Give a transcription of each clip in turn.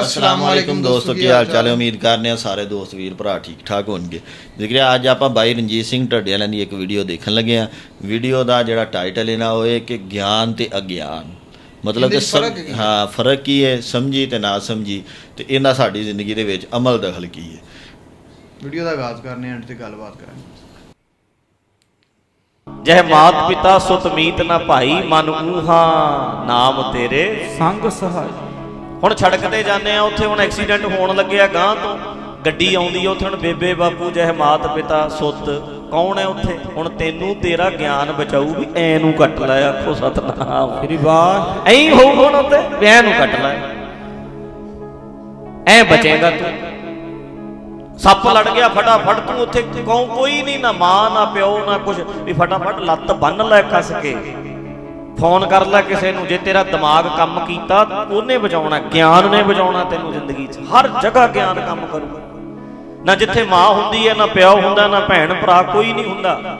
ਅਸਲਾਮ ਵਾਲੇਕੁਮ ਦੋਸਤੋ ਕੀ ਹਾਲ ਚਾਲ ਹੈ? ਉਮੀਦ ਕਰਨੇ ਆ ਸਾਰੇ ਦੋਸਤ ਵੀਰ ਭਰਾ ਠੀਕ ਠਾਕ ਹੋਣਗੇ। ਜ਼ਿਕਰ ਅੱਜ ਆਪਾਂ ਬਾਈ ਰਣਜੀਤ ਸਿੰਘ ਢੱਡੇ ਵਾਲਿਆਂ ਦੀ ਇੱਕ ਵੀਡੀਓ ਦੇਖਣ ਲੱਗੇ ਆ ਵੀਡੀਓ ਦਾ ਜਿਹੜਾ ਟਾਈਟਲ ਹੈ ਨਾ ਉਹ ਹੈ ਕਿ ਗਿਆਨ ਤੇ ਅਗਿਆਨ। ਮਤਲਬ ਕਿ ਹੈ? ਹਾਂ ਫ਼ਰਕ ਕੀ ਹੈ? ਸਮਝੀ ਤੇ ਨਾ ਸਮਝੀ ਤੇ ਇਹਨਾਂ ਸਾਡੀ ਜ਼ਿੰਦਗੀ ਦੇ ਵਿੱਚ ਅਮਲ ਦਖਲ ਕੀ ਹੈ? ਵੀਡੀਓ ਦਾ ਆਗਾਜ਼ ਕਰਨੇ ਐਂਡ ਤੇ ਗੱਲਬਾਤ ਕਰਾਂਗੇ। ਜਹ ਮਾਤ ਪਿਤਾ ਸੁਤ ਮੀਤ ਨਾ ਭਾਈ ਮਨ ਊਹਾ ਨਾਮ ਤੇਰੇ ਸੰਗ ਸਹਾਈ। ਹੁਣ ਸੜਕ ਤੇ ਜਾਂਦੇ ਆ ਉੱਥੇ ਹੁਣ ਐਕਸੀਡੈਂਟ ਹੋਣ ਲੱਗਿਆ ਗਾਂ ਤੋਂ। ਗੱਡੀ ਆਉਂਦੀ ਉੱਥੇ ਹੁਣ ਬੇਬੇ ਬਾਪੂ ਜਹ ਮਾਤ ਪਿਤਾ ਸੁਤ ਕੌਣ ਹੈ ਉੱਥੇ? ਹੁਣ ਤੈਨੂੰ ਤੇਰਾ ਗਿਆਨ ਬਚਾਊ ਵੀ ਐ ਨੂੰ ਕੱਟ ਲੈ ਆਖੋ ਸਤਨਾਮ। ਮੇਰੀ ਬਾਤ ਐਂ ਹੋਊ ਹੁਣ ਉੱਤੇ ਵੀ ਐ ਨੂੰ ਕੱਟ ਲੈ। ਐ ਬਚੇਗਾ ਤੂੰ। ਸੱਪ ਲੜ ਗਿਆ ਫਟਾਫਟ ਤੂੰ ਉੱਥੇ ਕੌਂ ਕੋਈ ਨਹੀਂ ਨਾ ਮਾਂ ਨਾ ਪਿਓ ਨਾ ਕੁਝ ਵੀ ਫਟਾਫਟ ਲੱਤ ਬੰਨ ਲੈ ਕੱਸ ਕੇ। ਫੋਨ ਕਰ ਲੈ ਕਿਸੇ ਨੂੰ, ਜੇ ਤੇਰਾ ਦਿਮਾਗ ਕੰਮ ਕੀਤਾ, ਉਹਨੇ ਬਚਾਉਣਾ ਗਿਆਨ ਨੇ ਬਚਾਉਣਾ ਤੈਨੂੰ ਜ਼ਿੰਦਗੀ 'ਚ। ਹਰ ਜਗ੍ਹਾ ਗਿਆਨ ਕੰਮ ਕਰੂਗਾ। ਨਾ ਜਿੱਥੇ ਮਾਂ ਹੁੰਦੀ ਹੈ, ਨਾ ਪਿਓ ਹੁੰਦਾ, ਨਾ ਭੈਣ ਭਰਾ, ਕੋਈ ਨਹੀਂ ਹੁੰਦਾ।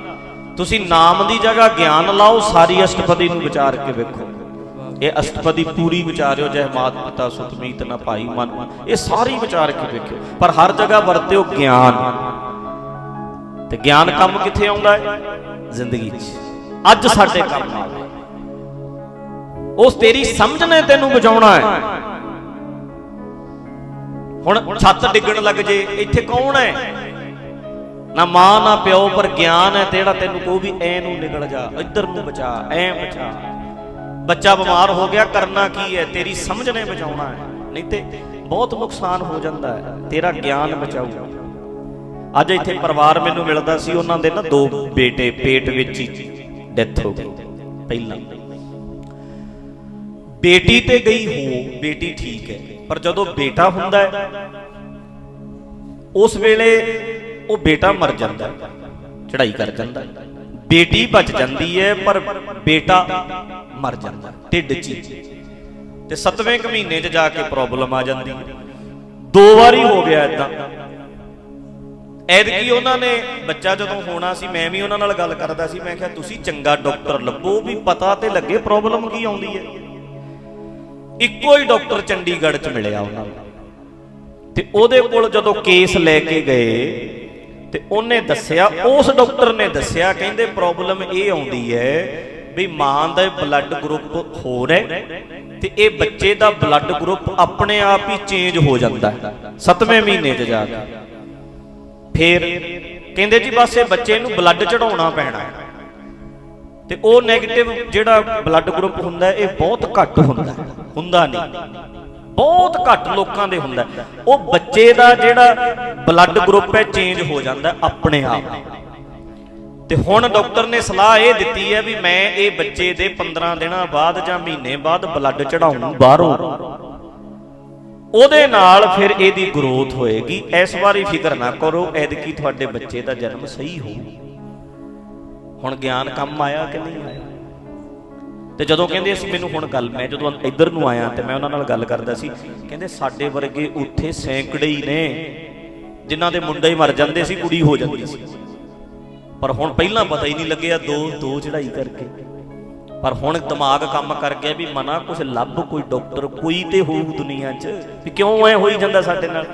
ਤੁਸੀਂ ਨਾਮ ਦੀ ਜਗ੍ਹਾ ਗਿਆਨ ਲਾਓ, ਸਾਰੀ ਅਸ਼ਟਪਦੀ ਨੂੰ ਵਿਚਾਰ ਕੇ ਵੇਖੋ। ਇਹ ਅਸ਼ਟਪਦੀ ਪੂਰੀ ਵਿਚਾਰਿਓ ਜਹ ਮਾਤ ਪਿਤਾ, ਸੁਤਮੀਤ, ਨਾ ਭਾਈ, ਮਨ। ਇਹ ਸਾਰੀ ਵਿਚਾਰ ਕੇ ਵੇਖਿਓ। ਪਰ ਹਰ ਜਗ੍ਹਾ ਵਰਤਿਓ ਗਿਆਨ। ਤੇ ਗਿਆਨ ਕੰਮ ਕਿੱਥੇ ਆਉਂਦਾ ਹੈ? ਜ਼ਿੰਦਗੀ 'ਚ। ਅੱਜ ਸਾਡੇ ਕੰਮ ਆਵੇ ਉਸ ਤੇਰੀ ਸਮਝ ਨੇ ਤੈਨੂੰ ਬਚਾਉਣਾ ਹੈ। ਹੁਣ ਛੱਤ ਡਿੱਗਣ ਲੱਗ ਜੇ, ਇੱਥੇ ਕੌਣ ਹੈ? ਨਾ ਮਾਂ, ਨਾ ਪਿਓ, ਪਰ ਗਿਆਨ ਹੈ ਤੇਰਾ ਤੈਨੂੰ ਕਹੂ ਵੀ ਐ ਨੂੰ ਨਿਕਲ ਜਾ, ਇੱਧਰ ਨੂੰ ਬਚਾ, ਐ ਬਚਾ। ਬੱਚਾ ਬਿਮਾਰ ਹੋ ਗਿਆ, ਕਰਨਾ ਕੀ ਹੈ? ਤੇਰੀ ਸਮਝ ਨੇ ਬਚਾਉਣਾ ਹੈ। ਨਹੀਂ ਤੇ ਬਹੁਤ ਨੁਕਸਾਨ ਹੋ ਜਾਂਦਾ ਹੈ, ਤੇਰਾ ਗਿਆਨ ਬਚਾਊ ਅੱਜ ਇੱਥੇ ਪਰਿਵਾਰ ਮੈਨੂੰ ਮਿਲਦਾ ਸੀ, ਉਹਨਾਂ ਦੇ ਨਾ ਦੋ ਬੇਟੇ, ਪੇਟ ਵਿੱਚ ਹੀ ਡੈਥ ਹੋ ਗਈ ਪਹਿਲਾਂ। ਬੇਟੀ ਤੇ ਗਈ ਹੋ, ਬੇਟੀ ਠੀਕ ਹੈ। ਪਰ ਜਦੋਂ ਬੇਟਾ ਹੁੰਦਾ ਹੈ, ਉਸ ਵੇਲੇ ਉਹ ਬੇਟਾ ਮਰ ਜਾਂਦਾ ਹੈ ਚੜਾਈ ਕਰ ਜਾਂਦਾ ਬੇਟੀ ਬਚ ਜਾਂਦੀ ਹੈ, ਪਰ ਬੇਟਾ ਮਰ ਜਾਂਦਾ ਢਿੱਡ 'ਚ ਤੇ 7ਵੇਂ ਕੁ ਮਹੀਨੇ 'ਚ ਜਾ ਕੇ ਪ੍ਰੋਬਲਮ ਆ ਜਾਂਦੀ ਹੈ। ਦੋ ਵਾਰੀ ਹੋ ਗਿਆ ਇਦਾਂ ਐਦਕੀ ਉਹਨਾਂ ਨੇ ਬੱਚਾ ਜਦੋਂ ਹੋਣਾ ਸੀ, ਮੈਂ ਵੀ ਉਹਨਾਂ ਨਾਲ ਗੱਲ ਕਰਦਾ ਸੀ, ਮੈਂ ਕਿਹਾ, ਤੁਸੀਂ ਚੰਗਾ ਡਾਕਟਰ ਲੱਭੋ, ਵੀ ਪਤਾ ਤੇ ਲੱਗੇ ਪ੍ਰੋਬਲਮ ਕੀ ਆਉਂਦੀ ਹੈ? ਇੱਕੋ ਹੀ ਡਾਕਟਰ ਚੰਡੀਗੜ੍ਹ 'ਚ ਮਿਲਿਆ ਉਹਨਾਂ ਨੂੰ। ਤੇ ਉਹਦੇ ਕੋਲ ਜਦੋਂ ਕੇਸ ਲੈ ਕੇ ਗਏ, ਤੇ ਉਹਨੇ ਦੱਸਿਆ, ਉਸ ਡਾਕਟਰ ਨੇ ਦੱਸਿਆ, ਕਹਿੰਦੇ ਪ੍ਰੋਬਲਮ ਇਹ ਆਉਂਦੀ ਹੈ ਵੀ ਮਾਂ ਦਾ ਬਲੱਡ ਗਰੁੱਪ ਹੋਰ ਹੈ ਤੇ ਇਹ ਬੱਚੇ ਦਾ ਬਲੱਡ ਗਰੁੱਪ ਆਪਣੇ ਆਪ ਹੀ ਚੇਂਜ ਹੋ ਜਾਂਦਾ ਹੈ 7ਵੇਂ ਮਹੀਨੇ 'ਚ ਜਾ ਕੇ। ਫੇਰ ਕਹਿੰਦੇ ਜੀ ਬਸ ਇਹ ਬੱਚੇ ਨੂੰ ਬਲੱਡ ਚੜਾਉਣਾ ਪੈਣਾ ਤੇ ਉਹ 네ਗੇਟਿਵ ਜਿਹੜਾ ਬਲੱਡ ਗਰੁੱਪ ਹੁੰਦਾ ਇਹ ਬਹੁਤ ਘੱਟ ਹੁੰਦਾ ਹੈ। ਹੁੰਦਾ ਨਹੀਂ। ਬਹੁਤ ਘੱਟ ਲੋਕਾਂ ਦੇ ਹੁੰਦਾ। ਉਹ ਬੱਚੇ ਦਾ ਜਿਹੜਾ ਬਲੱਡ ਗਰੁੱਪ ਹੈ ਚੇਂਜ ਹੋ ਜਾਂਦਾ ਆਪਣੇ ਆਪ। ਤੇ ਹੁਣ ਡਾਕਟਰ ਨੇ ਸਲਾਹ ਇਹ ਦਿੱਤੀ ਹੈ ਵੀ ਮੈਂ ਇਹ ਬੱਚੇ ਦੇ 15 ਦਿਨਾਂ ਬਾਅਦ ਜਾਂ ਮਹੀਨੇ ਬਾਅਦ ਬਲੱਡ ਚੜਾਉਂ ਬਾਹਰੋਂ। ਉਹਦੇ ਨਾਲ ਫਿਰ ਇਹਦੀ ਗਰੋਥ ਹੋਏਗੀ। ਇਸ ਵਾਰੀ ਫਿਕਰ ਨਾ ਕਰੋ ਐਦਕੀ ਤੁਹਾਡੇ ਬੱਚੇ ਦਾ ਜਨਮ ਸਹੀ ਹੋਊ। ਹੁਣ ਗਿਆਨ ਕੰਮ ਆਇਆ ਕਿ ਨਹੀਂ ਆਇਆ? ਤੇ ਜਦੋਂ ਕਹਿੰਦੇ ਅਸੀਂ ਮੈਨੂੰ ਹੁਣ ਗੱਲ, ਮੈਂ ਜਦੋਂ ਇੱਧਰ ਨੂੰ ਆਇਆ ਤੇ ਮੈਂ ਉਹਨਾਂ ਨਾਲ ਗੱਲ ਕਰਦਾ ਸੀ, ਕਹਿੰਦੇ ਸਾਡੇ ਵਰਗੇ ਉੱਥੇ ਸੈਂਕੜੇ ਹੀ ਨੇ, ਜਿਨ੍ਹਾਂ ਦੇ ਮੁੰਡੇ ਹੀ ਮਰ ਜਾਂਦੇ ਸੀ, ਕੁੜੀ ਹੋ ਜਾਂਦੀ ਸੀ। ਪਰ ਹੁਣ ਪਹਿਲਾਂ ਪਤਾ ਹੀ ਨਹੀਂ ਲੱਗਿਆ ਦੋ ਦੋ ਚੜਾਈ ਕਰਕੇ। ਪਰ ਹੁਣ ਦਿਮਾਗ ਕੰਮ ਕਰ ਗਿਆ ਵੀ ਮਨਾ ਕੁਝ ਲੱਭ ਕੋਈ ਡਾਕਟਰ, ਕੋਈ ਤੇ ਹੋਊ ਦੁਨੀਆ 'ਚ, ਵੀ ਕਿਉਂ ਐ ਹੋਈ ਜਾਂਦਾ ਸਾਡੇ ਨਾਲ?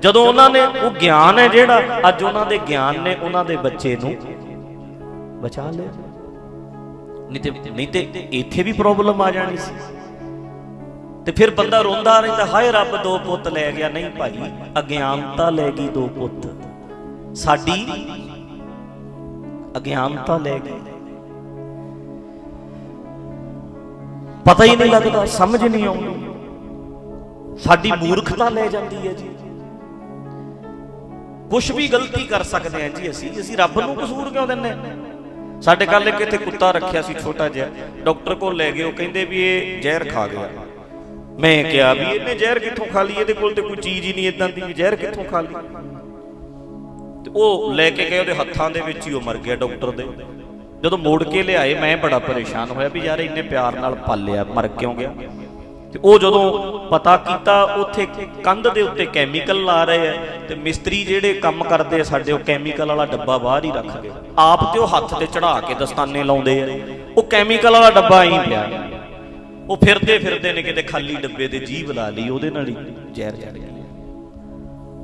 ਜਦੋਂ ਉਹਨਾਂ ਨੇ, ਉਹ ਗਿਆਨ ਹੈ ਜਿਹੜਾ, ਅੱਜ ਉਹਨਾਂ ਦੇ ਗਿਆਨ ਨੇ ਉਹਨਾਂ ਦੇ ਬੱਚੇ ਨੂੰ ਬਚਾ ਲਿਆ। ਨਹੀਂ ਤੇ ਨਹੀਂ ਤੇ ਇੱਥੇ ਵੀ ਪ੍ਰੋਬਲਮ ਆ ਜਾਣੀ ਸੀ। ਤੇ ਫਿਰ ਬੰਦਾ ਰੋਂਦਾ ਰਹਿੰਦਾ ਹਾਏ ਰੱਬ ਦੋ ਪੁੱਤ ਲੈ ਗਿਆ। ਨਹੀਂ ਭਾਈ ਅਗਿਆਨਤਾ ਲੈ ਗਈ ਦੋ ਪੁੱਤ। ਸਾਡੀ ਅਗਿਆਨਤਾ ਲੈ ਗਈ। ਪਤਾ ਹੀ ਨਹੀਂ ਲੱਗਦਾ ਸਮਝ ਨਹੀਂ ਆਉਂਦੀ। ਸਾਡੀ ਮੂਰਖਤਾ ਲੈ ਜਾਂਦੀ ਹੈ ਜੀ। ਕੁਝ ਵੀ ਗਲਤੀ ਕਰ ਸਕਦੇ ਹਾਂ ਜੀ ਅਸੀਂ। ਅਸੀਂ। ਰੱਬ ਨੂੰ ਕਸੂਰ ਕਿਉਂ ਦਿੰਦੇ ਸਾਡੇ ਕੱਲ ਇੱਕ ਇੱਥੇ ਕੁੱਤਾ ਰੱਖਿਆ ਸੀ, ਛੋਟਾ ਜਿਹਾ। ਡਾਕਟਰ ਕੋਲ ਲੈ ਗਏ, ਉਹ ਕਹਿੰਦੇ ਵੀ ਇਹ ਜ਼ਹਿਰ ਖਾ ਗਿਆ। ਮੈਂ ਕਿਹਾ ਵੀ ਇਹਨੇ ਜ਼ਹਿਰ ਕਿੱਥੋਂ ਖਾ ਲਈ? ਇਹਦੇ ਕੋਲ ਤੇ ਕੋਈ ਚੀਜ਼ ਹੀ ਨਹੀਂ ਇਦਾਂ ਦੀ, ਜ਼ਹਿਰ ਕਿੱਥੋਂ ਖਾ ਲਈ? ਤੇ ਉਹ ਲੈ ਕੇ ਗਏ, ਉਹਦੇ ਹੱਥਾਂ ਦੇ ਵਿੱਚ ਹੀ ਉਹ ਮਰ ਗਿਆ ਡਾਕਟਰ ਦੇ। ਜਦੋਂ ਮੋੜ ਕੇ ਲਿਆਏ, ਮੈਂ ਬੜਾ ਪਰੇਸ਼ਾਨ ਹੋਇਆ ਵੀ ਯਾਰ, ਇੰਨੇ ਪਿਆਰ ਨਾਲ ਪਾਲਿਆ, ਮਰ ਕਿਉਂ ਗਿਆ? ਤੇ ਉਹ ਜਦੋਂ ਪਤਾ ਕੀਤਾ, ਉੱਥੇ ਕੰਧ ਦੇ ਉੱਤੇ ਕੈਮੀਕਲ ਲਾ ਰਹੇ ਆ ਤੇ ਮਿਸਤਰੀ ਜਿਹੜੇ ਕੰਮ ਕਰਦੇ ਆ, ਸਾਡੇ ਉਹ ਕੈਮੀਕਲ ਵਾਲਾ ਡੱਬਾ ਬਾਹਰ ਹੀ ਰੱਖ ਗਏ ਆਪ ਤੇ ਉਹ ਹੱਥ ਤੇ ਚੜਾ ਕੇ ਦਸਤਾਨੇ ਲਾਉਂਦੇ ਆ। ਉਹ ਕੈਮੀਕਲ ਵਾਲਾ ਡੱਬਾ ਹੀ ਪਿਆ। ਉਹ ਫਿਰਦੇ ਫਿਰਦੇ ਨੇ ਕਿਤੇ ਖਾਲੀ ਡੱਬੇ ਤੇ ਜੀਭ ਲਾ ਲਈ, ਉਹਦੇ ਨਾਲ ਹੀ ਜ਼ਹਿਰ ਚੜ ਗਿਆ।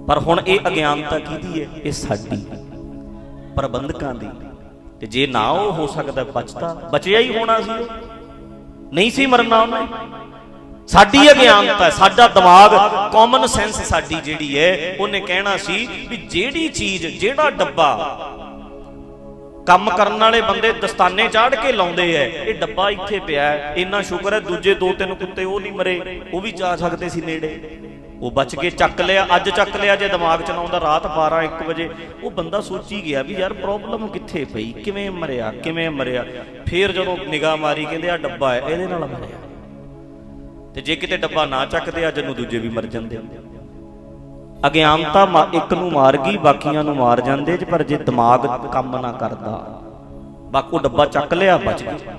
ਪਰ ਹੁਣ ਇਹ ਅਗਿਆਨਤਾ ਕਿਹਦੀ ਹੈ ਇਹ ਸਾਡੀ, ਪ੍ਰਬੰਧਕਾਂ ਦੀ। ਤੇ ਜੇ ਨਾ ਉਹ ਹੋ ਸਕਦਾ ਬਚਦਾ ਬਚਿਆ ਹੀ ਹੋਣਾ ਸੀ। ਨਹੀਂ ਸੀ ਮਰਨਾ ਉਹਨੇ। ਸਾਡੀ ਅਗਿਆਨਤਾ ਸਾਡਾ ਦਿਮਾਗ ਕਾਮਨ ਸੈਂਸ ਸਾਡੀ ਜਿਹੜੀ ਹੈ ਉਹਨੇ ਕਹਿਣਾ ਸੀ ਵੀ ਜਿਹੜੀ ਚੀਜ਼ ਜਿਹੜਾ ਡੱਬਾ ਕੰਮ ਕਰਨ ਵਾਲੇ ਬੰਦੇ ਦਸਤਾਨੇ ਚਾੜ ਕੇ ਲਾਉਂਦੇ ਐ ਇਹ ਡੱਬਾ ਇੱਥੇ ਪਿਆ ਇੰਨਾ ਸ਼ੁਕਰ ਹੈ ਦੂਜੇ ਦੋ ਤਿੰਨ ਕੁੱਤੇ ਉਹ ਨਹੀਂ ਮਰੇ ਉਹ ਵੀ ਜਾ ਸਕਦੇ ਸੀ ਨੇੜੇ। ਉਹ ਬਚ ਕੇ ਚੱਕ ਲਿਆ ਅੱਜ ਚੱਕ ਲਿਆ ਜੇ ਦਿਮਾਗ ਚਲਾਉਂਦਾ ਰਾਤ 12 1 ਵਜੇ ਉਹ ਬੰਦਾ ਸੋਚੀ ਗਿਆ ਵੀ ਯਾਰ ਪ੍ਰੋਬਲਮ ਕਿੱਥੇ ਪਈ ਕਿਵੇਂ ਮਰਿਆ ਕਿਵੇਂ ਮਰਿਆ। ਫੇਰ ਜਦੋਂ ਨਿਗਾਹ ਮਾਰੀ ਕਹਿੰਦੇ ਆ ਡੱਬਾ ਹੈ ਇਹਦੇ ਨਾਲ ਮਰਿਆ। ਤੇ ਜੇ ਕਿਤੇ ਡੱਬਾ ਨਾ ਚੱਕਦੇ, ਅੱਜ ਨੂੰ ਦੂਜੇ ਵੀ ਮਰ ਜਾਂਦੇ। ਅਗਿਆਨਤਾ ਇੱਕ ਨੂੰ ਮਾਰ ਗਈ, ਬਾਕੀਆਂ ਨੂੰ ਮਾਰ ਜਾਂਦੇ ਪਰ ਜੇ ਦਿਮਾਗ ਕੰਮ ਨਾ ਕਰਦਾ, ਬਾਕੂ ਡੱਬਾ ਚੱਕ ਲਿਆ, ਬਚ ਗਿਆ।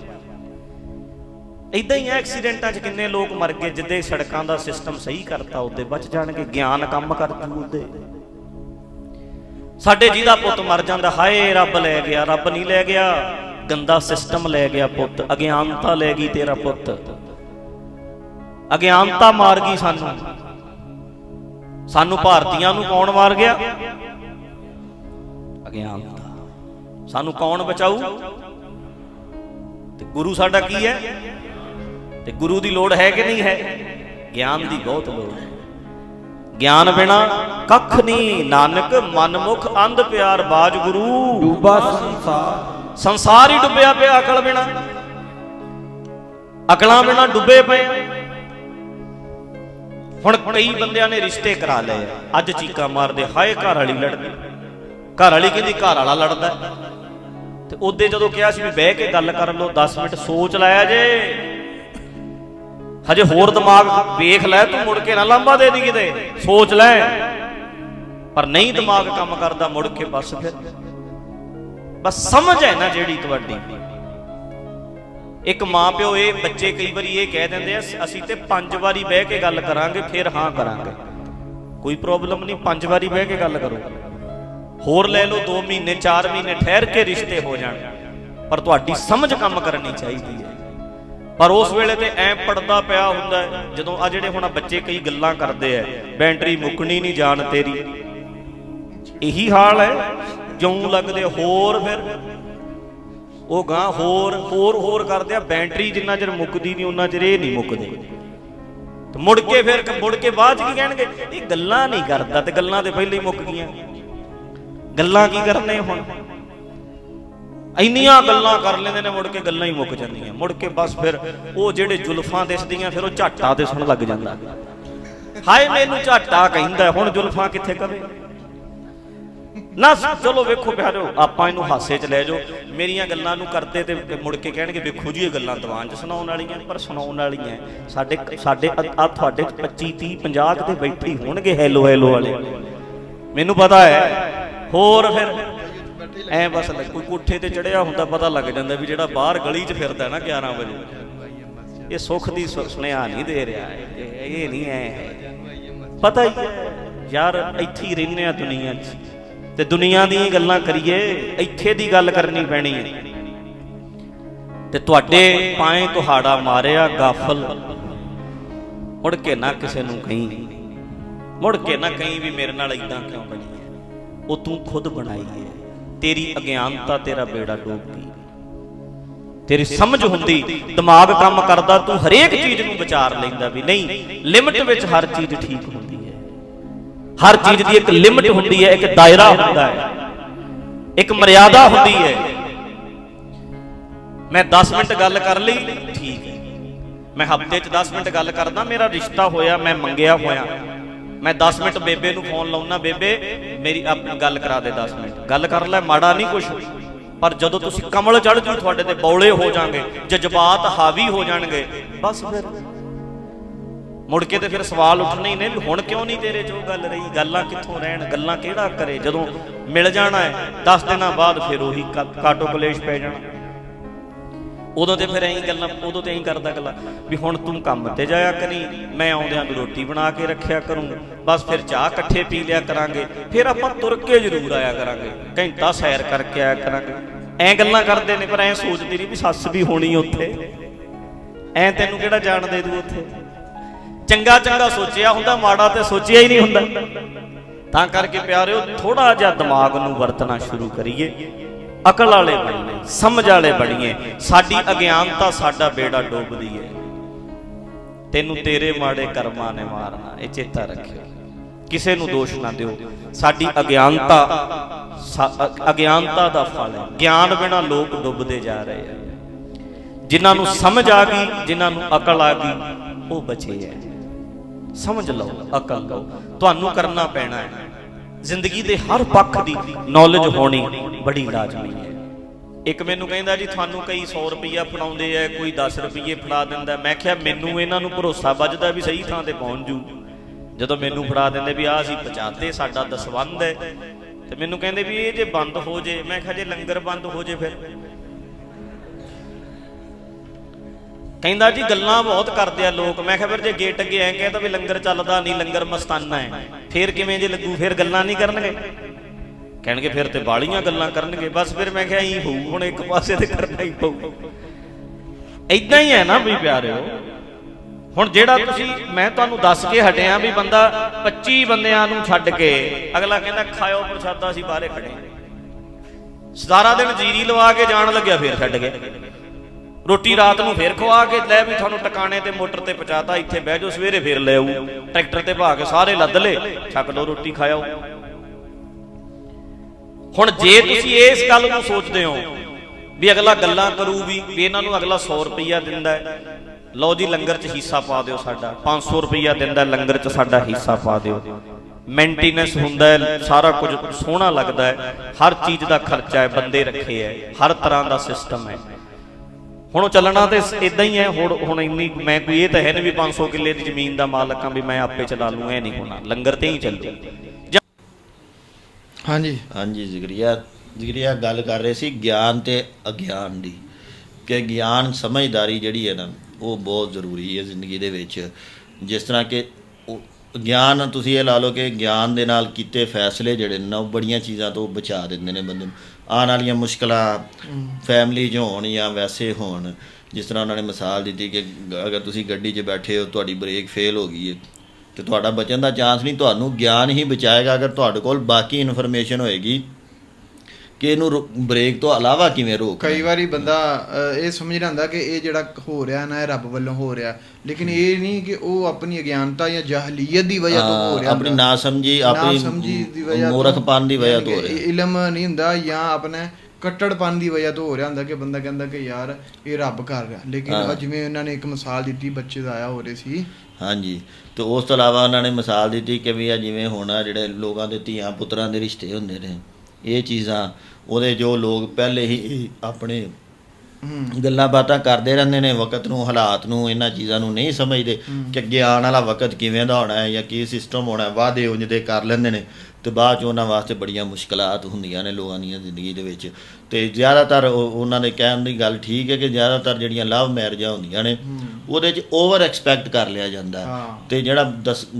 ਇਦਾਂ ਹੀ ਆ, ਐਕਸੀਡੈਂਟਾਂ 'ਚ ਕਿੰਨੇ ਲੋਕ ਮਰ ਗਏ, ਜਿੱਦੇ ਸੜਕਾਂ ਦਾ ਸਿਸਟਮ ਸਹੀ ਕਰਤਾ, ਉਹਦੇ ਬਚ ਜਾਣਗੇ, ਗਿਆਨ ਕੰਮ ਕਰ ਜੂ ਉਹਦੇ। ਸਾਡੇ ਜਿਹਦਾ ਪੁੱਤ ਮਰ ਜਾਂਦਾ, ਹਾਏ, ਰੱਬ ਲੈ ਗਿਆ, ਰੱਬ ਨਹੀਂ ਲੈ ਗਿਆ, ਗੰਦਾ ਸਿਸਟਮ ਲੈ ਗਿਆ ਪੁੱਤ ਅਗਿਆਨਤਾ ਲੈ ਗਈ ਤੇਰਾ ਪੁੱਤ। ਅਗਿਆਨਤਾ ਮਾਰ ਗਈ ਸਾਨੂੰ। ਸਾਨੂੰ ਭਾਰਤੀਆਂ ਨੂੰ ਕੌਣ ਮਾਰ ਗਿਆ? ਅਗਿਆਨਤਾ। ਸਾਨੂੰ ਕੌਣ ਬਚਾਊ? ਤੇ ਗੁਰੂ ਸਾਡਾ ਕੀ ਹੈ? ਤੇ ਗੁਰੂ ਦੀ ਲੋੜ ਹੈ ਕਿ ਨਹੀਂ ਹੈ? ਗਿਆਨ ਦੀ ਬਹੁਤ ਲੋੜ ਹੈ। ਗਿਆਨ ਬਿਨਾ ਕੱਖ ਨਹੀਂ। ਨਾਨਕ ਮਨਮੁਖ ਅੰਧ ਪਿਆਰ ਬਾਜ ਗੁਰੂ। ਡੂਬਾ ਸੰਸਾਰ। ਸੰਸਾਰ ਹੀ ਡੁੱਬਿਆ ਪਿਆ ਅਕਲ ਬਿਨਾ। ਅਕਲਾਂ ਬਿਨਾ ਡੁੱਬੇ ਪਏ। ਹੁਣ ਕਈ ਬੰਦਿਆਂ ਨੇ ਰਿਸ਼ਤੇ ਕਰਾ ਲਏ। ਅੱਜ ਚੀਕਾਂ ਮਾਰਦੇ, ਹਾਏ ਘਰ ਵਾਲੀ ਲੜਦੀ। ਘਰ ਵਾਲੀ ਕਹਿੰਦੀ ਘਰ ਵਾਲਾ ਲੜਦਾ। ਤੇ ਉਹਦੇ ਜਦੋਂ ਕਿਹਾ ਸੀ ਵੀ ਬਹਿ ਕੇ ਗੱਲ ਕਰ ਲਓ 10 ਮਿੰਟ ਸੋਚ ਲਾਇਆ ਜੇ। ਹਜੇ ਹੋਰ ਦਿਮਾਗ ਵੇਖ ਲੈ ਤੂੰ ਮੁੜ ਕੇ ਨਾ ਲਾਂਬਾ ਦੇ ਦੀ ਕਿਤੇ। ਸੋਚ ਲੈ। ਪਰ ਨਹੀਂ ਦਿਮਾਗ ਕੰਮ ਕਰਦਾ, ਮੁੜ ਕੇ ਬਸ ਫਿਰ। ਬਸ ਸਮਝ ਹੈ ਨਾ ਜਿਹੜੀ ਤੁਹਾਡੀ। ਇੱਕ ਮਾਂ ਪਿਓ ਇਹ ਬੱਚੇ ਕਈ ਵਾਰੀ ਇਹ ਕਹਿ ਦਿੰਦੇ ਆ, ਅਸੀਂ ਤੇ ਪੰਜ ਵਾਰੀ ਬਹਿ ਕੇ ਗੱਲ ਕਰਾਂਗੇ, ਫਿਰ ਹਾਂ ਕਰਾਂਗੇ। ਕੋਈ ਪ੍ਰੋਬਲਮ ਨਹੀਂ, ਪੰਜ ਵਾਰੀ ਬਹਿ ਕੇ ਗੱਲ ਕਰੋ। ਹੋਰ ਲੈ ਲਓ 2 ਮਹੀਨੇ 4 ਮਹੀਨੇ, ਠਹਿਰ ਕੇ ਰਿਸ਼ਤੇ ਹੋ ਜਾਣ। ਪਰ ਤੁਹਾਡੀ ਸਮਝ ਕੰਮ ਕਰਨੀ ਚਾਹੀਦੀ ਹੈ। ਪਰ ਉਸ ਵੇਲੇ ਤੇ ਐ ਪੜਦਾ ਪਿਆ ਹੁੰਦਾ ਜਦੋਂ ਆ ਜਿਹੜੇ ਹੁਣ ਬੱਚੇ ਕਈ ਗੱਲਾਂ ਕਰਦੇ ਐ ਬੈਟਰੀ ਮੁੱਕਣੀ ਨਹੀਂ ਜਾਣ ਤੇਰੀ। ਇਹੀ ਹਾਲ ਹੈ, ਜਿਉਂ ਲੱਗਦੇ ਹੋਰ ਫਿਰ ਉਹ ਗਾਂ ਹੋਰ ਹੋਰ ਹੋਰ ਕਰਦੇ ਆ, ਬੈਟਰੀ ਜਿੰਨਾ ਚਿਰ ਮੁੱਕਦੀ ਨਹੀਂ ਉਹਨਾਂ ਚਿਰ ਇਹ ਨਹੀਂ ਮੁੱਕਦੇ। ਤੇ ਮੁੜ ਕੇ ਫਿਰ ਮੁੜ ਕੇ ਬਾਅਦ ਚ ਕੀ ਕਹਿਣਗੇ? ਇਹ ਗੱਲਾਂ ਨਹੀਂ ਕਰਦਾ ਤੇ ਗੱਲਾਂ ਤੇ ਪਹਿਲਾਂ ਹੀ ਮੁੱਕ ਗਈਆਂ। ਗੱਲਾਂ ਕੀ ਕਰਨੇ ਹੁਣ? ਇੰਨੀਆਂ ਗੱਲਾਂ ਕਰ ਲੈਂਦੇ ਨੇ, ਮੁੜ ਕੇ ਗੱਲਾਂ ਹੀ ਮੁੱਕ ਜਾਂਦੀਆਂ। ਮੁੜ ਕੇ ਬਸ ਫਿਰ ਉਹ ਜਿਹੜੇ ਜ਼ੁਲਫਾਂ ਦਿਸਦੀਆਂ, ਫਿਰ ਉਹ ਝਾਟਾ ਦਿਸਣ ਲੱਗ ਜਾਂਦਾ। ਹਾਏ, ਮੈਨੂੰ ਝਾਟਾ ਕਹਿੰਦਾ, ਹੁਣ ਜ਼ੁਲਫਾਂ ਕਿੱਥੇ ਕਵੇ? ਨਾ ਚਲੋ ਵੇਖੋ ਪਿਆਰੋ, ਆਪਾਂ ਇਹਨੂੰ ਹਾਸੇ 'ਚ ਲੈ ਜਾਓ। ਮੇਰੀਆਂ ਗੱਲਾਂ ਨੂੰ ਕਰਦੇ ਤੇ ਮੁੜ ਕੇ ਕਹਿਣਗੇ, ਵੇਖੋ ਜੀ ਇਹ ਗੱਲਾਂ ਦੀਵਾਨ 'ਚ ਸੁਣਾਉਣ ਵਾਲੀਆਂ, ਪਰ ਸੁਣਾਉਣ ਵਾਲੀਆਂ ਸਾਡੇ ਸਾਡੇ ਆ ਤੁਹਾਡੇ 'ਚ 25 30 50 ਕਿਤੇ ਬੈਠੇ ਹੋਣਗੇ ਹੈਲੋ ਹੈਲੋ ਵਾਲੇ। ਮੈਨੂੰ ਪਤਾ ਹੈ। ਹੋਰ ਫਿਰ ਐ ਬਸ ਕੋਈ ਕੋਠੇ ਤੇ ਚੜਿਆ ਹੁੰਦਾ, ਪਤਾ ਲੱਗ ਜਾਂਦਾ ਵੀ ਜਿਹੜਾ ਬਾਹਰ ਗਲੀ 'ਚ ਫਿਰਦਾ ਨਾ 11 ਵਜੇ। ਇਹ ਸੁੱਖ ਦੀ ਸੁ- ਸੁਨੇਹਾ ਨਹੀਂ ਦੇ ਰਿਹਾ ਇਹ ਇਹ ਨਹੀਂ ਹੈ। ਪਤਾ ਹੀ, ਯਾਰ ਇੱਥੇ ਹੀ ਰਹਿੰਦੇ ਆ ਦੁਨੀਆ 'ਚ। ਤੇ ਦੁਨੀਆ ਦੀਆਂ ਗੱਲਾਂ ਕਰੀਏ, ਇੱਥੇ ਦੀ ਗੱਲ ਕਰਨੀ ਪੈਣੀ ਹੈ। ਤੇ ਤੁਹਾਡੇ ਪਾਏ ਤੁਹਾੜਾ ਮਾਰਿਆ ਗਾਫਲ, ਮੁੜ ਕੇ ਨਾ ਕਿਸੇ ਨੂੰ ਕਹੀਂ। ਮੁੜ ਕੇ ਨਾ ਕਹੀਂ ਵੀ ਮੇਰੇ ਨਾਲ ਇਦਾਂ ਕਿਉਂ ਬਣੀ ਉਹ ਤੂੰ ਖੁਦ ਬਣਾਈ ਹੈ। ਤੇਰੀ ਅਗਿਆਨਤਾ ਤੇਰਾ ਬੇੜਾ ਡੋਬ ਤੇਰੀ ਸਮਝ ਹੁੰਦੀ, ਦਿਮਾਗ ਕੰਮ ਕਰਦਾ, ਤੂੰ ਹਰੇਕ ਚੀਜ਼ ਨੂੰ ਵਿਚਾਰ ਲੈਂਦਾ ਵੀ ਨਹੀਂ ਲਿਮਟ ਵਿੱਚ ਹਰ ਚੀਜ਼ ਠੀਕ ਹੁੰਦੀ। ਹਰ ਚੀਜ਼ ਦੀ ਇੱਕ ਲਿਮਟ ਹੁੰਦੀ ਹੈ, ਇੱਕ ਦਾਇਰਾ ਹੁੰਦਾ ਹੈ, ਇੱਕ ਮਰਿਆਦਾ ਹੁੰਦੀ ਹੈ। ਮੈਂ 10 ਮਿੰਟ ਗੱਲ ਕਰ ਲਈ, ਠੀਕ ਹੈ। ਮੈਂ ਹਫ਼ਤੇ 'ਚ 10 ਮਿੰਟ ਗੱਲ ਕਰਦਾ, ਮੇਰਾ ਰਿਸ਼ਤਾ ਹੋਇਆ, ਮੈਂ ਮੰਗਿਆ ਹੋਇਆ। ਮੈਂ 10 ਮਿੰਟ ਬੇਬੇ ਨੂੰ ਫੋਨ ਲਾਉਣਾ ਬੇਬੇ, ਮੇਰੀ ਆਪਣੀ ਗੱਲ ਕਰਾ ਦੇ 10 ਮਿੰਟ। ਗੱਲ ਕਰ ਲੈ, ਮਾੜਾ ਨਹੀਂ ਕੁਛ। ਪਰ ਜਦੋਂ ਤੁਸੀਂ ਕਮਲ ਚੜ ਜੂ, ਤੁਹਾਡੇ ਤੇ ਬੌਲੇ ਹੋ ਜਾਣਗੇ, ਜਜ਼ਬਾਤ ਹਾਵੀ ਹੋ ਜਾਣਗੇ। ਬਸ ਫਿਰ। ਮੁੜ ਕੇ ਤੇ ਫਿਰ ਸਵਾਲ ਉੱਠਣੇ ਹੀ ਨੇ ਵੀ ਹੁਣ ਕਿਉਂ ਨਹੀਂ ਤੇਰੇ 'ਚ ਉਹ ਗੱਲ ਰਹੀ? ਗੱਲਾਂ ਕਿੱਥੋਂ ਰਹਿਣ? ਗੱਲਾਂ ਕਿਹੜਾ ਕਰੇ? ਜਦੋਂ ਮਿਲ ਜਾਣਾ ਹੈ 10 ਦਿਨਾਂ ਬਾਅਦ ਫਿਰ ਉਹੀ ਕਾ- ਕਾਟੋ ਕਲੇਸ਼ ਪੈ ਜਾਣਾ। ਉਦੋਂ ਤੇ ਫਿਰ ਐਂ ਗੱਲਾਂ, ਉਦੋਂ ਤੇ ਐਂ ਕਰਦਾ ਗੱਲਾਂ, ਵੀ ਹੁਣ ਤੂੰ ਕੰਮ ਤੇ ਜਾਇਆ ਕਰੀ, ਮੈਂ ਆਉਂਦਿਆਂ ਨੂੰ ਰੋਟੀ ਬਣਾ ਕੇ ਰੱਖਿਆ ਕਰੂੰ, ਬਸ ਫਿਰ ਚਾਹ ਇਕੱਠੇ ਪੀ ਲਿਆ ਕਰਾਂਗੇ, ਫਿਰ ਆਪਾਂ ਤੁਰ ਕੇ ਜ਼ਰੂਰ ਆਇਆ ਕਰਾਂਗੇ, ਘੰਟਾ ਸੈਰ ਕਰਕੇ ਆਇਆ ਕਰਾਂਗੇ। ਐਂ ਗੱਲਾਂ ਕਰਦੇ ਨੇ, ਪਰ ਐਂ ਸੋਚਦੀ ਨਹੀਂ ਵੀ ਸੱਸ ਵੀ ਹੋਣੀ ਉੱਥੇ। ਐਂ ਤੈਨੂੰ ਕਿਹੜਾ ਜਾਣ ਦੇ ਦੂ ਉੱਥੇ? ਚੰਗਾ ਚੰਗਾ ਸੋਚਿਆ ਹੁੰਦਾ, ਮਾੜਾ ਤੇ ਸੋਚਿਆ ਹੀ ਨਹੀਂ ਹੁੰਦਾ। ਤਾਂ ਕਰਕੇ ਪਿਆਰਿਓ ਥੋੜਾ ਜਿਹਾ ਦਿਮਾਗ ਨੂੰ ਵਰਤਣਾ ਸ਼ੁਰੂ ਕਰੀਏ। ਅਕਲ ਵਾਲੇ ਬਣੀਏ, ਸਮਝ ਵਾਲੇ ਬਣੀਏ। ਸਾਡੀ ਅਗਿਆਨਤਾ ਸਾਡਾ ਬੇੜਾ ਡੋਬਦੀ ਹੈ ਤੈਨੂੰ ਤੇਰੇ ਮਾੜੇ ਕਰਮਾਂ ਨੇ ਮਾਰਨਾ, ਇਹ ਚੇਤਾ ਰੱਖਿਓ। ਕਿਸੇ ਨੂੰ ਦੋਸ਼ ਨਾ ਦਿਓ। ਸਾਡੀ ਅਗਿਆਨਤਾ ਅਗਿਆਨਤਾ ਦਾ ਫਲ ਹੈ। ਗਿਆਨ ਬਿਨਾ ਲੋਕ ਡੁੱਬਦੇ ਜਾ ਰਹੇ ਆ। ਜਿਨ੍ਹਾਂ ਨੂੰ ਸਮਝ ਆ ਗਈ, ਜਿਨ੍ਹਾਂ ਨੂੰ ਅਕਲ ਆ ਗਈ, ਉਹ ਬਚੇ ਐ ਸਮਝ ਲਓ, ਅਕਲ ਲਓ। ਤੁਹਾਨੂੰ ਕਰਨਾ ਪੈਣਾ ਹੈ। ਜ਼ਿੰਦਗੀ ਦੇ ਹਰ ਪੱਖ ਦੀ ਨੌਲੇਜ ਹੋਣੀ ਬੜੀ ਲਾਜ਼ਮੀ ਹੈ। ਇੱਕ ਮੈਨੂੰ ਕਹਿੰਦਾ ਜੀ, ਤੁਹਾਨੂੰ ਕਈ 100 ਰੁਪਈਆ ਫੜਾਉਂਦੇ ਐ ਕੋਈ 10 ਰੁਪਈਏ ਫੜਾ ਦਿੰਦਾ ਮੈਂ ਕਿਹਾ, ਮੈਨੂੰ ਇਹਨਾਂ ਨੂੰ ਭਰੋਸਾ ਵੱਜਦਾ ਵੀ ਸਹੀ ਥਾਂ ਤੇ ਪਹੁੰਚ ਜੂ। ਜਦੋਂ ਮੈਨੂੰ ਫੜਾ ਦਿੰਦੇ ਵੀ ਆਹ ਅਸੀਂ ਪਹੁੰਚਾਤੇ ਸਾਡਾ ਦਸਵੰਦ ਹੈ, ਤੇ ਮੈਨੂੰ ਕਹਿੰਦੇ ਵੀ ਇਹ ਜੇ ਬੰਦ ਹੋ ਜੇ, ਮੈਂ ਕਿਹਾ, ਜੇ ਲੰਗਰ ਬੰਦ ਹੋ ਜੇ ਫਿਰ? ਕਹਿੰਦਾ ਜੀ ਗੱਲਾਂ ਬਹੁਤ ਕਰਦੇ ਆ ਲੋਕ। ਮੈਂ ਕਿਹਾ ਫਿਰ ਜੇ ਗੇਟ ਅੱਗੇ ਐ ਤਾਂ ਵੀ ਲੰਗਰ ਚੱਲਦਾ ਨਹੀਂ, ਲੰਗਰ ਮਸਤਾਨਾ ਹੈ। ਫਿਰ ਕਿਵੇਂ ਜੇ ਲੱਗੂ, ਫਿਰ ਗੱਲਾਂ ਨਹੀਂ ਕਰਨਗੇ। ਕਹਿਣਗੇ ਫਿਰ ਤੇ ਬਾਲੀਆਂ ਗੱਲਾਂ ਕਰਨਗੇ। ਬਸ ਫਿਰ ਮੈਂ ਕਿਹਾ ਹੀ ਹੋਊ, ਹੁਣ ਇੱਕ ਪਾਸੇ ਤੇ ਕਰਨਾ ਹੀ ਪਊ। ਇਦਾਂ ਹੀ ਹੈ ਨਾ ਵੀ ਪਿਆਰਿਓ। ਹੁਣ ਜਿਹੜਾ ਤੁਸੀਂ, ਮੈਂ ਤੁਹਾਨੂੰ ਦੱਸ ਕੇ ਹਟਿਆ ਵੀ ਬੰਦਾ 25 ਬੰਦਿਆਂ ਨੂੰ ਛੱਡ ਕੇ ਅਗਲਾ ਕਹਿੰਦਾ ਖਾਇਓ ਪ੍ਰਸ਼ਾਦਾ ਅਸੀਂ ਬਾਹਰੇ ਖੜੇ ਹਾਂ। ਸਾਰਾ ਦਿਨ ਜੀਰੀ ਲਵਾ ਕੇ ਜਾਣ ਲੱਗਿਆ, ਫੇਰ ਛੱਡ ਗਏ ਰੋਟੀ ਰਾਤ ਨੂੰ ਫੇਰ ਖਵਾ ਕੇ ਲੈ ਵੀ ਤੁਹਾਨੂੰ ਟਿਕਾਣੇ ਤੇ ਮੋਟਰ ਤੇ ਪਹੁੰਚਾਤਾ, ਇੱਥੇ ਬਹਿ ਜਾਓ, ਸਵੇਰੇ ਫੇਰ ਲੈ ਆਊ ਟਰੈਕਟਰ ਤੇ ਭਾ ਕੇ ਸਾਰੇ ਲੱਦ ਲੇ ਛੱਕ ਲਓ ਰੋਟੀ ਖਾਓ ਹੁਣ ਜੇ ਤੁਸੀਂ ਇਸ ਗੱਲ ਨੂੰ ਸੋਚਦੇ ਹੋ ਵੀ ਅਗਲਾ ਗੱਲਾਂ ਕਰੂ ਵੀ ਇਹਨਾਂ ਨੂੰ ਅਗਲਾ 100 ਰੁਪਈਆ ਦਿੰਦਾ ਹੈ, ਲਓ ਜੀ ਲੰਗਰ 'ਚ ਹਿੱਸਾ ਪਾ ਦਿਓ ਸਾਡਾ 500 ਰੁਪਈਆ ਦਿੰਦਾ ਲੰਗਰ 'ਚ ਸਾਡਾ ਹਿੱਸਾ ਪਾ ਦਿਓ। ਮੇਨਟੇਨੈਂਸ ਹੁੰਦਾ ਹੈ, ਸਾਰਾ ਕੁਝ ਸੋਹਣਾ ਲੱਗਦਾ ਹੈ, ਹਰ ਚੀਜ਼ ਦਾ ਖਰਚਾ ਹੈ, ਬੰਦੇ ਰੱਖੇ ਹੈ, ਹਰ ਤਰ੍ਹਾਂ ਦਾ ਸਿਸਟਮ ਹੈ। ਹੁਣ ਉਹ ਚੱਲਣਾ ਤੇ ਇਦਾਂ ਹੀ ਹੈ ਹੁਣ ਹੁਣ ਇੰਨੀ ਮੈਂ ਕੋਈ ਇਹ ਤਾਂ ਹੈ ਨਹੀਂ ਵੀ 500 ਕਿੱਲੇ ਦੀ ਜ਼ਮੀਨ ਦਾ ਮਾਲਕ ਹਾਂ ਵੀ ਮੈਂ ਆਪੇ ਚਲਾ ਲੂੰ ਇਹ ਨਹੀਂ ਹੋਣਾ। ਲੰਗਰ ਤੇ ਹੀ ਚੱਲੂ। ਹਾਂਜੀ। ਹਾਂਜੀ ਜ਼ਿਕਰੀਆ ਜ਼ਿਕਰੀਆ ਗੱਲ ਕਰ ਰਹੇ ਸੀ ਗਿਆਨ ਤੇ ਅਗਿਆਨ ਦੀ। ਕਿ ਗਿਆਨ ਸਮਝਦਾਰੀ ਜਿਹੜੀ ਹੈ ਨਾ ਉਹ ਬਹੁਤ ਜ਼ਰੂਰੀ ਹੈ ਜ਼ਿੰਦਗੀ ਦੇ ਵਿੱਚ। ਜਿਸ ਤਰ੍ਹਾਂ ਕਿ ਗਿਆਨ ਤੁਸੀਂ ਇਹ ਲਾ ਲਓ ਕਿ ਗਿਆਨ ਦੇ ਨਾਲ ਕੀਤੇ ਫੈਸਲੇ ਜਿਹੜੇ ਨੇ ਨਾ ਉਹ ਬੜੀਆਂ ਚੀਜ਼ਾਂ ਤੋਂ ਬਚਾ ਦਿੰਦੇ ਨੇ ਬੰਦੇ ਨੂੰ। ਆਉਣ ਵਾਲੀਆਂ ਮੁਸ਼ਕਲਾਂ ਫੈਮਿਲੀ 'ਚ ਹੋਣ ਜਾਂ ਵੈਸੇ ਹੋਣ। ਜਿਸ ਤਰ੍ਹਾਂ ਉਹਨਾਂ ਨੇ ਮਿਸਾਲ ਦਿੱਤੀ ਕਿ ਅਗਰ ਤੁਸੀਂ ਗੱਡੀ 'ਚ ਬੈਠੇ ਹੋ ਤੁਹਾਡੀ ਬ੍ਰੇਕ ਫੇਲ ਹੋ ਗਈ ਹੈ ਤੇ ਤੁਹਾਡਾ ਬਚਣ ਦਾ ਚਾਂਸ ਨਹੀਂ ਤੁਹਾਨੂੰ ਗਿਆਨ ਹੀ ਬਚਾਏਗਾ ਅਗਰ ਤੁਹਾਡੇ ਕੋਲ ਬਾਕੀ ਇਨਫੋਰਮੇਸ਼ਨ ਹੋਏਗੀ। ਕਿ ਇਹਨੂੰ ਬ੍ਰੇਕ ਤੋਂ ਇਲਾਵਾ ਕਿਵੇਂ ਰੋਕਣਾ? ਕਈ ਵਾਰੀ ਬੰਦਾ ਇਹ ਸਮਝ ਰਿਹਾ ਹੁੰਦਾ ਕਿ ਇਹ ਜਿਹੜਾ ਹੋ ਰਿਹਾ ਨਾ ਇਹ ਰੱਬ ਵੱਲੋਂ ਹੋ ਰਿਹਾ। ਲੇਕਿਨ ਇਹ ਨਹੀਂ ਕਿ ਉਹ ਆਪਣੀ ਅਗਿਆਨਤਾ ਜਾਂ ਜਾਹਲੀਅਤ ਦੀ ਵਜ੍ਹਾ ਤੋਂ ਹੋ ਰਿਹਾ ਆਪਣੀ ਨਾਸਮਝੀ ਦੀ ਆਪਣੀ ਮੂਰਖਪਨ ਦੀ ਵਜ੍ਹਾ ਤੋਂ ਹੋ ਰਿਹਾ। ਇਲਮ ਨਹੀਂ ਹੁੰਦਾ ਜਾਂ ਆਪਣੇ ਕੱਟੜਪਨ ਦੀ ਵਜ੍ਹਾ ਤੋਂ ਹੋ ਰਿਹਾ ਹੁੰਦਾ ਕਿ ਬੰਦਾ ਕਹਿੰਦਾ ਕਿ ਯਾਰ ਇਹ ਰੱਬ ਕਰ ਰਿਹਾ। ਲੇਕਿਨ ਜਿਵੇਂ ਉਹਨਾਂ ਨੇ ਇੱਕ ਮਿਸਾਲ ਦਿੱਤੀ ਬੱਚੇ ਦਾ ਆਇਆ ਹੋ ਰਹੇ ਸੀ। ਹਾਂਜੀ। ਤੇ ਉਸ ਤੋਂ ਇਲਾਵਾ ਉਹਨਾਂ ਨੇ ਮਿਸਾਲ ਦਿੱਤੀ ਕਿ ਵੀ ਆ ਜਿਵੇਂ ਹੁਣ ਜਿਹੜੇ ਲੋਕਾਂ ਦੇ ਧੀਆਂ ਪੁੱਤਰਾਂ ਦੇ ਰਿਸ਼ਤੇ ਹੁੰਦੇ ਨੇ। ਇਹ ਚੀਜ਼ਾਂ ਉਹਦੇ ਜੋ ਲੋਕ ਪਹਿਲੇ ਹੀ ਆਪਣੇ ਗੱਲਾਂ ਬਾਤਾਂ ਕਰਦੇ ਰਹਿੰਦੇ ਨੇ ਵਕਤ ਨੂੰ ਹਾਲਾਤ ਨੂੰ ਇਹਨਾਂ ਚੀਜ਼ਾਂ ਨੂੰ ਨਹੀਂ ਸਮਝਦੇ ਕਿ ਅੱਗੇ ਆਉਣ ਵਾਲਾ ਵਕਤ ਕਿਵੇਂ ਦਾ ਹੋਣਾ ਹੈ ਜਾਂ ਕੀ ਸਿਸਟਮ ਹੋਣਾ ਹੈ ਵਾਅਦੇ ਉਂਝ ਦੇ ਕਰ ਲੈਂਦੇ ਨੇ। ਤੇ ਬਾਅਦ ਚ ਉਹਨਾਂ ਵਾਸਤੇ ਬੜੀਆਂ ਮੁਸ਼ਕਲਾਂ ਹੁੰਦੀਆਂ ਨੇ ਲੋਕਾਂ ਦੀਆਂ ਜ਼ਿੰਦਗੀ ਦੇ ਵਿੱਚ ਤੇ ਜ਼ਿਆਦਾਤਰ ਉਹ- ਉਹਨਾਂ ਦੇ ਕਹਿਣ ਦੀ ਗੱਲ ਠੀਕ ਹੈ ਕਿ ਜ਼ਿਆਦਾਤਰ ਜਿਹੜੀਆਂ ਲਵ ਮੈਰਿਜਾਂ ਹੁੰਦੀਆਂ ਨੇ ਉਹਦੇ ਚ ਓਵਰ ਐਕਸਪੈਕਟ ਕਰ ਲਿਆ ਜਾਂਦਾ। ਤੇ ਜਿਹੜਾ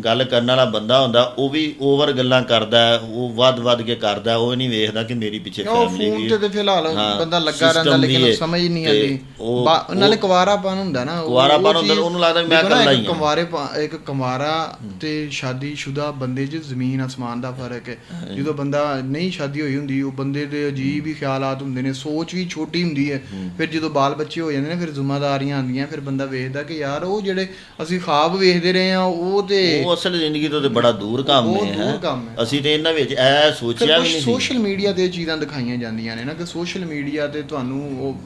ਗੱਲ ਕਰਨ ਵਾਲਾ ਬੰਦਾ ਹੁੰਦਾ ਉਹ ਵੀ ਓਵਰ ਗੱਲਾਂ ਕਰਦਾ ਉਹ ਵੱਧ ਵੱਧ ਕੇ ਕਰਦਾ ਉਹ ਨਹੀਂ ਵੇਖਦਾ ਕਿ ਮੇਰੀ ਪਿੱਛੇ ਉਹ ਫੈਮਿਲੀ ਵੀ ਤੇ ਤੇ ਫਿਲਹਾਲ ਬੰਦਾ ਲੱਗਾ ਰਹਿੰਦਾ ਲੇਕਿਨ ਉਹ। ਸਮਝ ਨਹੀਂ ਆਉਂਦੀ ਉਹ- ਬਾ- ਨਾਲੇ ਉਹ- ਕੁਵਾਰਾਪਨ ਹੁੰਦਾ ਨਾ ਉਹ- ਉਹ ਹੁੰਦਾ, ਉਹਨੂੰ ਲੱਗਦਾ ਮੈਂ ਨਾ, ਇਕੱਲਾ ਇੱਕ ਹੀ ਹਾਂ। ਕੁਵਾਰੇ ਇੱਕ ਕੁਵਾਰਾ ਤੇ ਸ਼ਾਦੀशुदा ਬੰਦੇ 'ਚ ਜ਼ਮੀਨ ਅਸਮਾਨ ਦਾ ਫ਼ਰਕ ਹੈ ਜਦੋਂ ਬੰਦਾ ਨਹੀਂ ਸ਼ਾਦੀ ਹੋਈ ਹੁੰਦੀ ਉਹ ਬੰਦੇ ਦੇ ਅਜੀਬ ਹੀ ਖਿਆਲਾਤ ਹੁੰਦੇ ਨੇ ਸੋਚ ਵੀ ਛੋਟੀ ਹੁੰਦੀ ਹੈ। ਫਿਰ ਜਦੋਂ ਬਾਲ ਬੱਚੇ ਹੋ ਜਾਂਦੇ ਨੇ ਫਿਰ ਜ਼ਿੰਮੇਵਾਰੀਆਂ ਆਉਂਦੀਆਂ ਫਿਰ ਬੰਦਾ ਵੇਖਦਾ ਕਿ ਯਾਰ ਉਹ ਜਿਹੜੇ ਅਸੀਂ ਖਾਬ ਵੇਖਦੇ ਰਹੇ ਆ ਉਹ ਤੇ ਉਹ ਅਸਲ ਜ਼ਿੰਦਗੀ ਤੋਂ ਤੇ ਬੜਾ ਦੂਰ ਕੰਮ ਬਹੁਤ ਹੈ। ਅਸੀਂ ਤੇ ਇਹਨਾਂ ਵਿੱਚ ਇਹ ਸੋਚਿਆ ਵੀ ਨਹੀਂ ਸੋਸ਼ਲ ਮੀਡੀਆ ਤੇ ਚੀਜ਼ਾਂ ਦਿਖਾਈਆਂ ਜਾਂਦੀਆਂ ਨੇ ਨਾ ਕਿ ਸੋਸ਼ਲ ਮੀਡੀਆ ਤੇ ਤੁਹਾਨੂੰ ਉਹ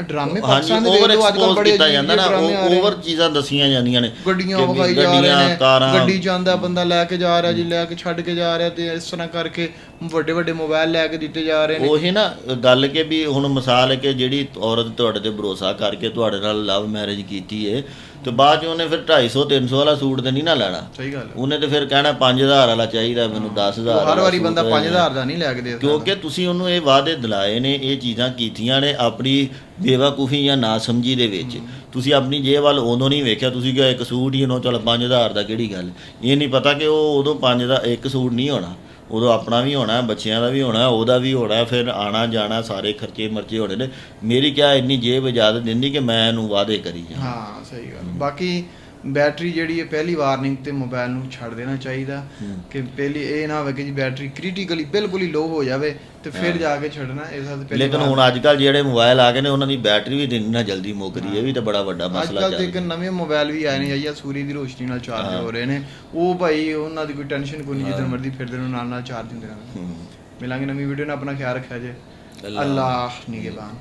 ਡਰਾਮੇ ਪਾਕਿਸਤਾਨ ਦੇ ਵੇਖ ਲਓ ਅੱਜ ਐਕਸਪੋਜ਼ ਬੜੇ ਕੀਤਾ ਜਾਂਦਾ ਨਾ ਓਵਰ। ਚੀਜ਼ਾਂ ਦਸੀਆਂ ਜਾਂਦੀਆਂ ਨੇ ਗੱਡੀਆਂ ਕਿ ਵੀ ਵਿਖਾਈ ਜਾ ਰਹੇ ਨੇ ਗੱਡੀ ਜਾਂਦਾ ਬੰਦਾ ਲੈ ਕੇ ਜਾ ਰਿਹਾ ਜੀ ਲੈ ਕੇ ਛੱਡ ਕੇ ਜਾ ਰਿਹਾ ਤੇ ਇਸ ਤਰ੍ਹਾਂ ਕਰਕੇ ਵੱਡੇ ਵੱਡੇ ਮੋਬਾਈਲ ਲੈ ਕੇ ਦਿੱਤੇ ਜਾ ਰਹੇ ਨੇ ਉਹੀ ਨਾ ਗੱਲ ਕਿ ਵੀ ਹੁਣ ਮਿਸਾਲ ਹੈ ਕਿ ਜਿਹੜੀ ਔਰਤ ਤੁਹਾਡੇ ਤੇ ਭਰੋਸਾ ਕਰਕੇ ਤੁਹਾਡੇ ਨਾਲ ਲਵ ਮੈਰਿਜ ਕੀਤੀ ਹੈ ਤੇ ਬਾਅਦ ਚ ਉਹਨੇ ਫਿਰ 250 300 ਵਾਲਾ ਸੂਟ ਤੇ ਨਹੀਂ ਨਾ ਲੈਣਾ ਸਹੀ ਗੱਲ। ਉਹਨੇ ਤੇ ਫਿਰ ਕਹਿਣਾ 5000 ਵਾਲਾ ਚਾਹੀਦਾ ਮੈਨੂੰ 10000 ਉਹ ਹਰ ਵਾਰੀ ਬੰਦਾ ਹੈ। 5000 ਦਾ ਨਹੀਂ ਲੈ ਕੇ ਦੇ ਕਿਉਂਕਿ ਤੁਸੀਂ ਉਹਨੂੰ ਇਹ ਵਾਅਦੇ ਦਿਲਾਏ ਨੇ ਇਹ ਚੀਜ਼ਾਂ ਕੀਤੀਆਂ ਨੇ ਆਪਣੀ ਬੇਵਕੂਫੀ ਜਾਂ ਨਾਸਮਝੀ ਦੇ ਵਿੱਚ। ਤੁਸੀਂ ਆਪਣੀ ਜੇਬ ਵੱਲ ਉਦੋਂ ਨਹੀਂ ਵੇਖਿਆ, ਤੁਸੀਂ ਕਿਹਾ ਇੱਕ ਸੂਟ ਹੀ ਉਹਨੂੰ ਚਲ 5000 ਦਾ, ਕਿਹੜੀ ਗੱਲ? ਇਹ ਨਹੀਂ ਪਤਾ ਕਿ ਉਹ ਉਦੋਂ 5 ਦਾ ਇੱਕ ਸੂਟ ਨਹੀਂ ਹੋਣਾ। ਉਦੋਂ ਆਪਣਾ ਵੀ ਹੋਣਾ, ਬੱਚਿਆਂ ਦਾ ਵੀ ਹੋਣਾ, ਉਹਦਾ ਵੀ ਹੋਣਾ, ਫਿਰ ਆਣਾ ਜਾਣਾ, ਸਾਰੇ ਖਰਚੇ ਮਰਚੇ ਹੋਣੇ ਨੇ। ਮੇਰੀ ਕਿਆ ਇੰਨੀ ਜੇਬ ਇਜਾਜ਼ਤ ਦਿੰਦੀ ਕਿ ਮੈਂ ਇਹਨੂੰ ਵਾਅਦੇ ਕਰੀ ਜਾ ਹਾਂ, ਸਹੀ ਗੱਲ। ਬਾਕੀ ਬੈਟਰੀ ਜਿਹੜੀ ਹੈ ਪਹਿਲੀ ਵਾਰਨਿੰਗ ਤੇ ਮੋਬਾਈਲ ਨੂੰ ਛੱਡ ਦੇਣਾ ਚਾਹੀਦਾ। ਕਿ ਪਹਿਲੀ ਇਹ ਨਾ ਹੋਵੇ ਕਿ ਜੀ ਬੈਟਰੀ ਕ੍ਰਿਟੀਕਲੀ ਬਿਲਕੁਲ ਹੀ ਲੋ ਹੋ ਜਾਵੇ ਤੇ ਫਿਰ ਜਾ ਕੇ ਛੱਡਣਾ ਇਸ ਵਾਸਤੇ ਪਹਿਲੀ ਲੇਕਿਨ ਹੁਣ ਅੱਜ ਕੱਲ ਜਿਹੜੇ ਮੋਬਾਈਲ ਆ ਗਏ ਨੇ ਉਹਨਾਂ ਦੀ ਬੈਟਰੀ ਵੀ ਦਿਨ ਨਾਲ ਜਲਦੀ ਮੁੱਕਦੀ ਇਹ ਵੀ ਤਾਂ ਬੜਾ ਵੱਡਾ ਅੱਜ ਮਸਲਾ ਕੱਲ ਚੱਲ ਤੇ ਇੱਕ ਨਵੇਂ ਮੋਬਾਈਲ ਵੀ ਆਏ ਨੇ ਜਾਂ ਸੂਰਜ ਦੀ ਰੋਸ਼ਨੀ ਨਾਲ ਚਾਰਜ ਹੋ। ਰਹੇ ਨੇ। ਉਹ ਭਾਈ ਉਹਨਾਂ ਦੀ ਕੋਈ ਟੈਨਸ਼ਨ ਕੋਈ ਨਹੀਂ ਜਿੱਦਣ ਮਰਜ਼ੀ ਫਿਰਦੇ ਨੂੰ ਨਾਲ ਨਾਲ ਚਾਰਜ ਹੁੰਦੇ ਰਹਿੰਦੇ ਹੂੰ। ਮਿਲਾਂਗੇ ਨਵੀਂ ਵੀਡੀਓ ਨਾਲ ਆਪਣਾ ਖਿਆਲ ਰੱਖਿਆ ਜੇ। ਅੱਲਾਹ। ਨਿਗਹਿਬਾਨ